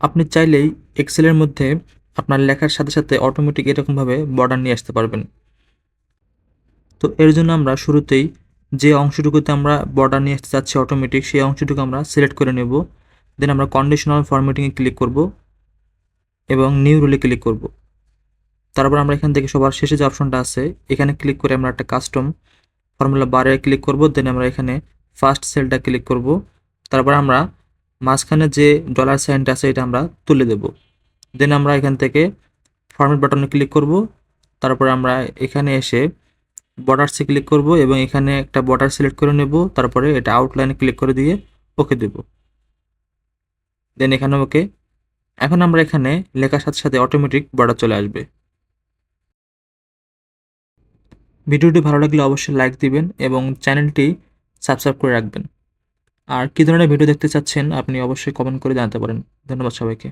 আপনি চাইলেই এক্সেলের মধ্যে আপনার লেখার সাথে সাথে অটোমেটিক এরকমভাবে বর্ডার নিয়ে আসতে পারবেন। তো এর জন্য আমরা শুরুতেই যে অংশটুকুতে আমরা বর্ডার নিয়ে আসতে চাচ্ছি অটোমেটিক সেই অংশটুকু আমরা সিলেক্ট করে নেব। দেন আমরা কন্ডিশনাল ফরম্যাটিংয়ে ক্লিক করব এবং নিউ রুলে ক্লিক করব। তারপর আমরা এখান থেকে সবার শেষে যে অপশনটা আছে, এখানে ক্লিক করে আমরা একটা কাস্টম ফর্মুলা বারে ক্লিক করব। দেন আমরা এখানে ফার্স্ট সেলটা ক্লিক করব। তারপর আমরা মাঝখানে যে ডলার সাইনটা আছে, এটা আমরা তুলে দেব। দেন আমরা এখান থেকে ফরম্যাট বাটনে ক্লিক করব। তারপর আমরা এখানে এসে বর্ডারসে ক্লিক করব এবং এখানে একটা বর্ডার সিলেক্ট করে নেব। তারপরে এটা আউটলাইনে ক্লিক করে দিয়ে ওকে দেব। দেন এখানে ওকে এখন আমরা এখানে লেখার সাথে সাথে অটোমেটিক বর্ডার চলে আসবে। ভিডিওটি ভালো লাগলে অবশ্যই লাইক দিবেন এবং চ্যানেলটি সাবস্ক্রাইব করে রাখবেন। আর কী ধরনের ভিডিও দেখতে চাচ্ছেন আপনি অবশ্যই কমেন্ট করে জানাতে পারেন। ধন্যবাদ সবাইকে।